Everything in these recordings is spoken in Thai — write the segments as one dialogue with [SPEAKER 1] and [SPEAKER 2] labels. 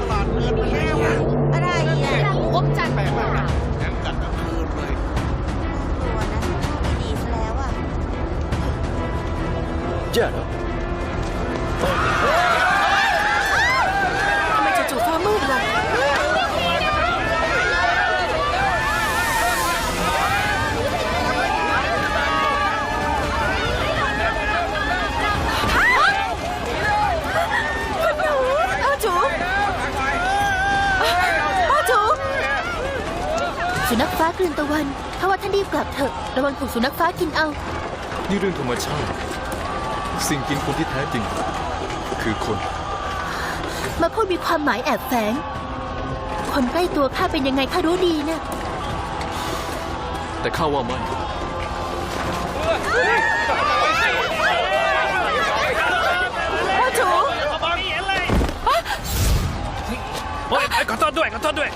[SPEAKER 1] ตลาดเกินไปแล้ว
[SPEAKER 2] อะไรอะ
[SPEAKER 3] ผมจัด
[SPEAKER 1] แปลกมากนะแถมกัดทั้งคืนเลย
[SPEAKER 2] ตัวนะไม่ดีซะแล้วอะ
[SPEAKER 4] แย่แล้ว
[SPEAKER 3] ทำไมจู่ๆฟ้ามืดล่ะ
[SPEAKER 2] อ้าวจูอ้าวจู
[SPEAKER 3] สุนัขฟ้ากลืนตะวันถ้าว่าท่านรีบกลับเถอะระวังถูกสุนัขฟ้ากินเอา
[SPEAKER 5] นี่เรื่องธรรมชาติ สิ่งกินคนที่แท้จริง คือคน
[SPEAKER 3] มาพูดมีความหมายแอบแฝง คนใกล้ตัวข้าเป็นยังไงข้ารู้ดีนะ
[SPEAKER 5] แต่ข้าว่าไม่
[SPEAKER 2] อ้าวจู
[SPEAKER 6] โอ้ยขอโทษด้วยขอโทษด้วย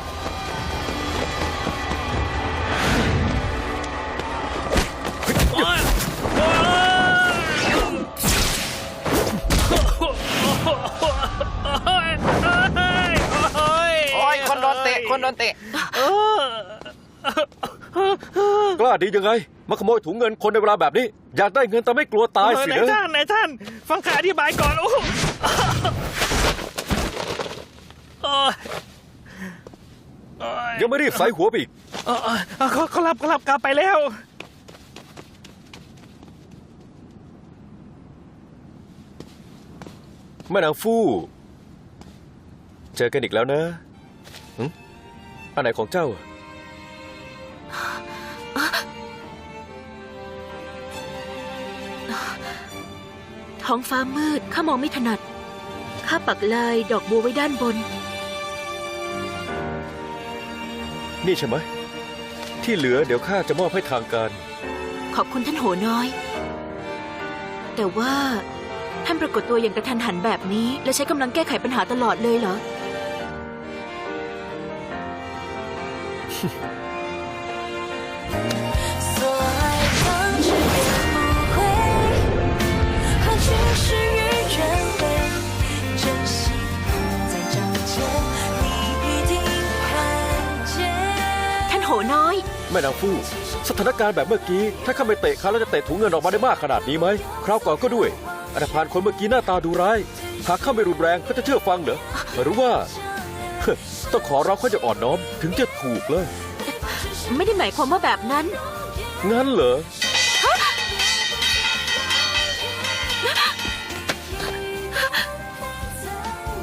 [SPEAKER 1] คนโดนเตะคนโดนเตะ
[SPEAKER 6] เออก
[SPEAKER 4] ล้าดียังไง มาขโมยถุงเงินคนในเวลาแบบนี้ อยากได้เงินแต่ไม่กลัวตายสิ
[SPEAKER 6] ไหน
[SPEAKER 4] นะ
[SPEAKER 6] ท่านไหนท่าน ฟังข้าอธิบายก่อน โอ้โหโอ๊ยโอ๊ย
[SPEAKER 4] ยังไม่รีบใส่หัวไปอีก
[SPEAKER 6] เออเออเออเขาเขารับเขารับกลับไปแล้ว
[SPEAKER 4] แม่นางฟู่ เจอกันอีกแล้วนะหึ อันไหนของเจ้าอะ
[SPEAKER 3] ท้องฟ้ามืด ข้ามองไม่ถนัด ข้าปักลายดอกบัวไว้ด้านบน
[SPEAKER 4] นี่ใช่ไหม ที่เหลือเดี๋ยวข้าจะมอบให้ทางการ
[SPEAKER 3] ขอบคุณท่านโหน้อย แต่ว่าท่านปรากฏตัวอย่างกระทันหันแบบนี้ และใช้กำลังแก้ไขปัญหาตลอดเลยเหรอ ท่านโหน้อย
[SPEAKER 4] แม่นางฟู่สถานการณ์แบบเมื่อกี้ ถ้าข้าไม่เตะเขาแล้วจะเตะถุงเงินออกมาได้มากขนาดนี้ไหมคราวก่อนก็ด้วยอันธพาลคนเมื่อกี้หน้าตาดูร้าย หากข้าไม่รุนแรงเขาจะเชื่อฟังเหรอหรือว่า ต้องขอร้องเขาจะอ่อนน้อมถึงจะถูกเลย
[SPEAKER 3] ไม่ได้หมายความว่าแบบนั้น
[SPEAKER 4] งั้นเหรอ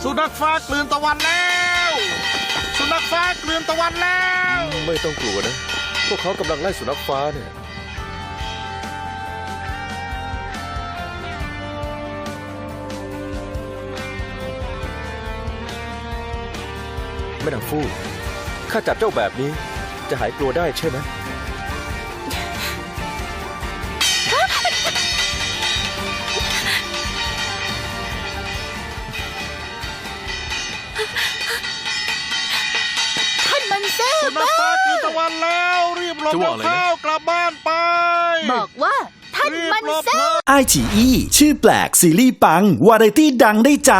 [SPEAKER 1] สุนัขฟ้ากลืนตะวันแล้ว สุนัขฟ้ากลืนตะวันแล้ว
[SPEAKER 4] ไม่ต้องกลัวนะ พวกเขากำลังไล่สุนัขฟ้าเนี่ย แม่นางฟู่ข้าจับเจ้าแบบนี้จะหายกลัวได้ใช่ไหม
[SPEAKER 3] ท่านมันซื่อ
[SPEAKER 1] สุนัขฟ้ากลืนตะวันแล้วรีบหลบ
[SPEAKER 5] จะ
[SPEAKER 1] แล้
[SPEAKER 5] ว่าวอะไรนะ
[SPEAKER 1] เข้ากลับบ้านไป
[SPEAKER 3] บอกว่าท่าน
[SPEAKER 1] รีบ
[SPEAKER 3] มัน
[SPEAKER 1] หลบ
[SPEAKER 3] ซื่อ
[SPEAKER 1] เถอะ
[SPEAKER 7] ไอฉีอีชื่อแปลกซีรีส์ปัง วาไรตี้ดังได้ใจ